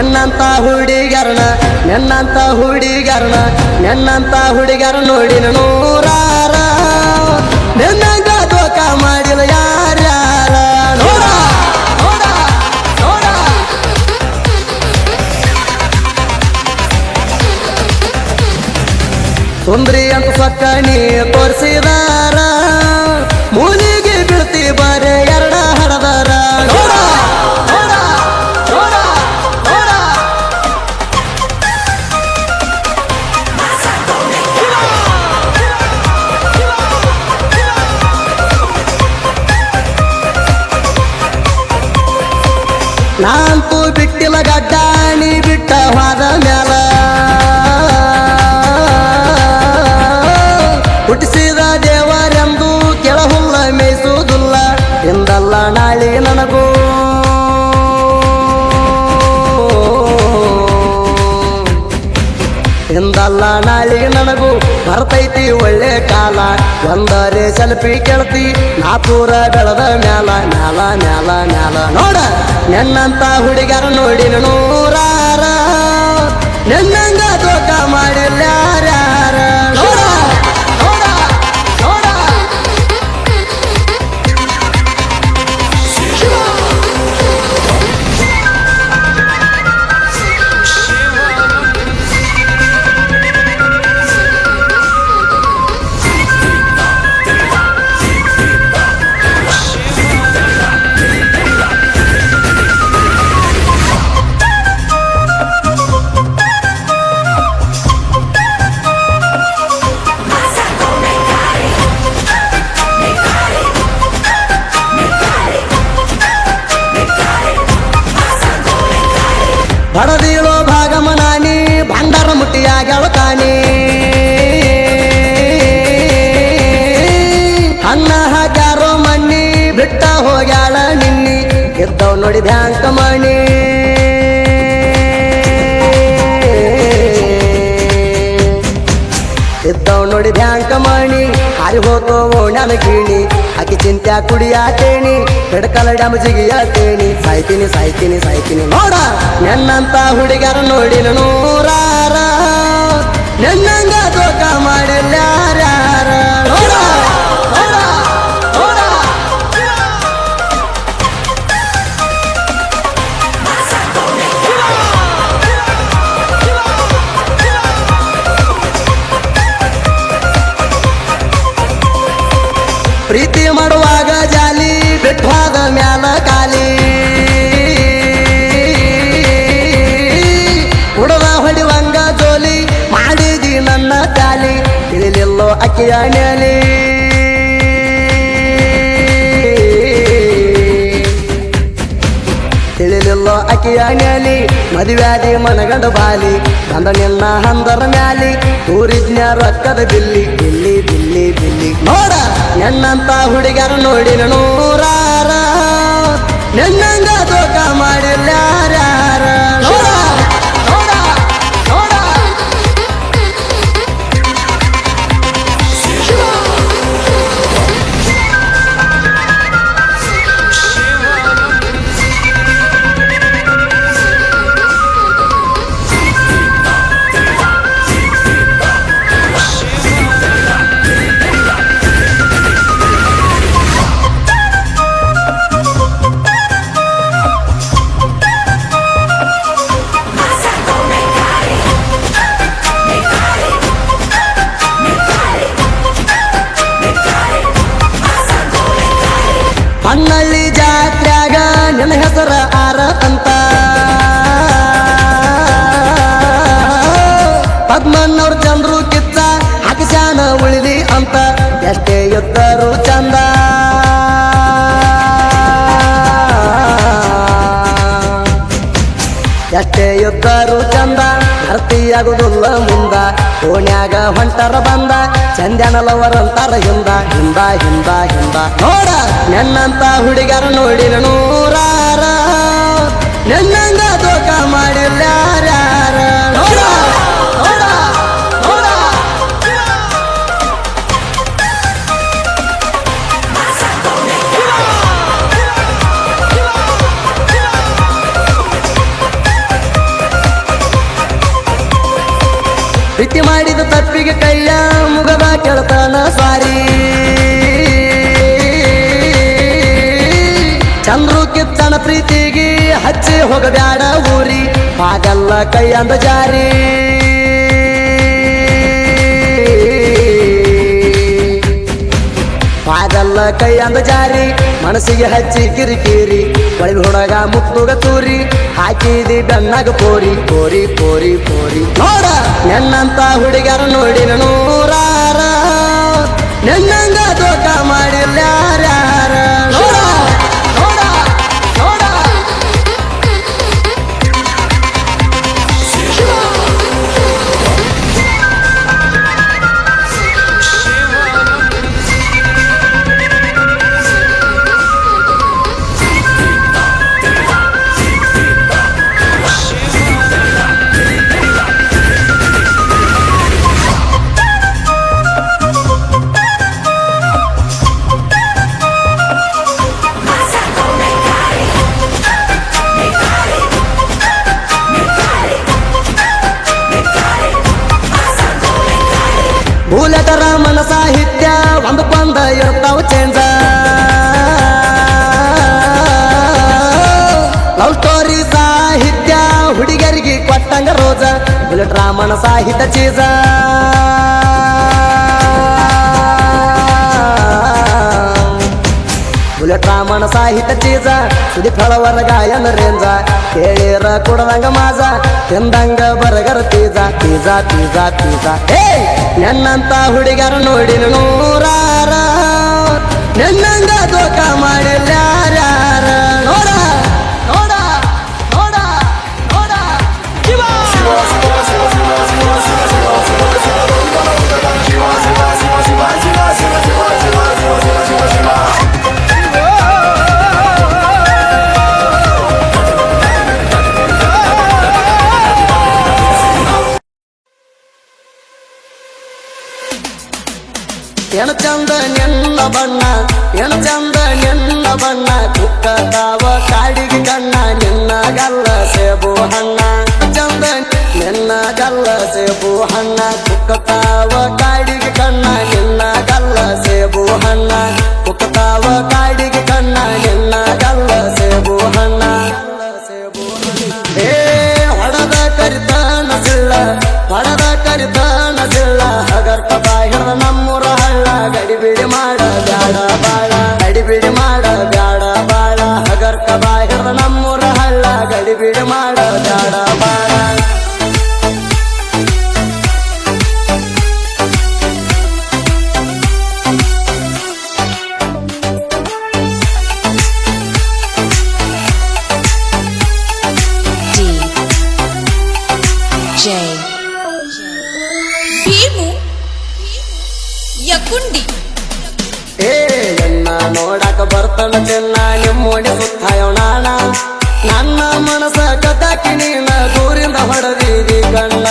ನಿನ್ನಂತ ಹುಡುಗರನ ನೆನ್ನಂತ ಹುಡುಗರನ ನೆನ್ನಂತ ಹುಡುಗರ ನೋಡಿನ ನೂರಾರ. ನಿನ್ನಂಗ ದೋಕ ಮಾಡಿಲ್ಲ ಯಾರ್ಯಾರ? ಸುಂದ್ರಿ ಅಂತ ಸಕ್ಕ ನೀ ತೋರಿಸಿದಾರ ನಾಂತೂ ಬಿಟ್ಟಿಲ್ಲ ಗಡ್ಡಾಣಿ ಬಿಟ್ಟ ಹೋದ ಮ್ಯಾಲ. ಹುಟ್ಟಿಸಿದ ದೇವರೆಂದು ಕೆಳಹುಲ್ಲ ಮೇಯಿಸುವುದಿಲ್ಲ. ಎಂದಲ್ಲ ನಾಳೆ ನನಗೂ. ಎಂದಲ್ಲ ನಾಳೆ ಬರ್ತೈತಿ ಒಳ್ಳೆ ಕಾಲ. ಒಂದರೆ ಸೆಲ್ಫಿ ಕೇಳ್ತಿ ನಾ ಪೂರ ಬೆಳೆದ ಮ್ಯಾಲ ಮ್ಯಾಲ ಮ್ಯಾಲ ಮ್ಯಾಲ. ನೋಡ, ನೆನ್ನಂತ ಹುಡುಗರ ನೋಡಿ ನೂರಾರ. ನೆನ್ನಂಗ ತೋಟ ಮಾಡಿಲ್ಲ ಭಂಡಾರ ಮುಟ್ಟಿಯಾಗ್ಯಾವ ತಾನೇ ಅನ್ನ ಹಾಕ್ಯಾರೋ ಮಣ್ಣಿ, ಬಿಟ್ಟ ಹೋಗ್ಯಾಳ ನಿನ್ನಿ. ಗೆದ್ದವ್ ನೋಡಿ ಬ್ಯಾಂಕ ಮಣಿ. ಇದ್ದವ್ ನೋಡಿ ಬ್ಯಾಂಕ ಮಣಿ. ಹಾರಿ ಹೋತೋ ಓಣ್ಯಾನ ಕೀಣಿ. ಆಕಿ ಚಿಂತ್ಯ ಕುಡಿಯಾತೇನಿ ಹಿಡ್ಕಲ ಡ್ಯಾಮ್ ಜಿಗಿಯಾತೇನಿ ಸಾಯ್ತೀನಿ ಸಾಯ್ತೀನಿ ಸಾಯ್ತೀನಿ ನೋಡ. ನನ್ನಂತ ಹುಡುಗರ ನೋಡಿ ನೂರಾರ ಪ್ರೀತಿ ಮಾಡುವಾಗ ಜಾಲಿ ಬಿಟ್ವಾದ ಮ್ಯಾಲ. ಅಕ್ಕಿಯ ನೆಲಿ ಮದುವ್ಯಾದಿ ಮನಗಂಡ ಬಾಲಿ ಅಂದ ನಿನ್ನ ಹಂದರ ಮ್ಯಾಲಿ ತೂರಿಜ್ಞ ರೊಕ್ಕದ ಬಿಲ್ಲಿ ಬಿಲ್ಲಿ ಬಿಲ್ಲಿ ಬಿಲ್ಲಿ. ನೋಡ ನೆನ್ನಂತ ಹುಡುಗರು ನೋಡಿ ನೂರಾರ. ನೆನ್ನಂಗ ತೋಟ ಮಾಡಿಲ್ಲ ಎಷ್ಟೇ ಇದ್ದರು ಚಂದ ಭರ್ತಿಯಾಗುದಿಲ್ಲ ಮುಂದ. ಓಣ್ಯಾಗ ಹೊಂಟರ ಬಂದ, ಚಂದ್ಯಾನಲವರಂತಾರ ಹಿಂದ. ಹಿಂದ ಹಿಂದ ಹಿಂದ. ನೋಡ, ನೆನ್ನಂತ ಹುಡುಗರ ನೋಡಿರ ನೂರಾರ. ನೆನ್ನಂಗ ತೋಕ ಮಾಡಿಲ್ಲ ಪ್ರೀತಿ ಮಾಡಿದ ತಪ್ಪಿಗೆ ಕೈಯ ಮುಗದ ಕೇಳ್ತಾನ ಸಾರಿ ಚಂದ್ರು ಕಿತ್ತನ ಪ್ರೀತಿಗೆ ಹಚ್ಚಿ ಹೋಗಬ್ಯಾಡ ಊರಿ. ಹಾಗಲ್ಲ ಕೈಯಂದ ಜಾರಿ. ಪಾದಲ್ಲ ಕೈ ಅಂದ ಜಾರಿ, ಮನಸ್ಸಿಗೆ ಹಚ್ಚಿ ಕಿರಿಕಿರಿ ಒಳಗೆ ಹುಡುಗ ಮುತ್ತುಗ ತೂರಿ, ಹಾಕಿದಿ ಬೆನ್ನಾಗ ಪೋರಿ ಪೋರಿ ಪೋರಿ ಪೋರಿ. ನೋಡ ನನ್ನಂತ ಹುಡುಗರ ನೋಡಿ ನೂರಾರ ಲವ್ ಸ್ಟೋರಿ ಸಾಹಿತ್ಯ, ಹುಡುಗರಿಗೆ ಕೊಟ್ಟಂಗ ರೋಜ, ಬುಲೆಟ್ ರಾಮನ ಸಾಹಿತ್ಯ ಚೀಸ ಬುಲೆಟ್ ರಾಮನ ಸಾಹಿತ್ಯ ಚೀಸ ಸುದಿ ಫಳವರ ಗಾಯನ ರೇಂಜ, ಕೇಳಿರ ಕೊಡದಂಗ ಮಾಜ, ತಿಂದಂಗ ಬರಗರ ತೀಜ ತೀಜ ತೀಜ ತೀಜ. ಏ ನನ್ನಂತ ಹುಡುಗರ ನೋಡಿ ನೂರಾರ. ನನ್ನಂಗ ದೋಖ ಮಾಡಿಲ್ಲ ಎಣ ಚಂದ ನೆಲ್ಲ ಬಣ್ಣ ಎಣ ಚಂದ ನೆಲ್ಲ ಬಣ್ಣ ಕುಕ್ಕದಾವ ಕಾಡಿಗೆ ಕಣ್ಣ, ನಿನ್ನ ಗಲ್ಲ ಸೇಬು ಹಣ್ಣ. ಚಂದ ನಿನ್ನ ಗಲ್ಲ ಸೇಬು ಹಣ್ಣ ಕುಕ್ಕತಾವ ಕಾಡಿಗೆ ಕಣ್ಣ, ನಿನ್ನ ಗಲ್ಲ ಸೇಬು ಹಣ್ಣ. ಕುಕ್ಕತಾವ ಕಾಡಿಗೆ ಯಕುಂಡಿ. ಏ, ಎನ್ನ ನೋಡಕ ಬರ್ತಾಳ ಚೆನ್ನ ನಿಮ್ಮೋಡಿ ಸುತ್ತಾಯೋಣಾಣ ನನ್ನ ಮನಸ ಕದಾಕಿ ನೀನ ದೂರಿಂದ ಹೊಡೆದಿದಿ ಕಣ್ಣ.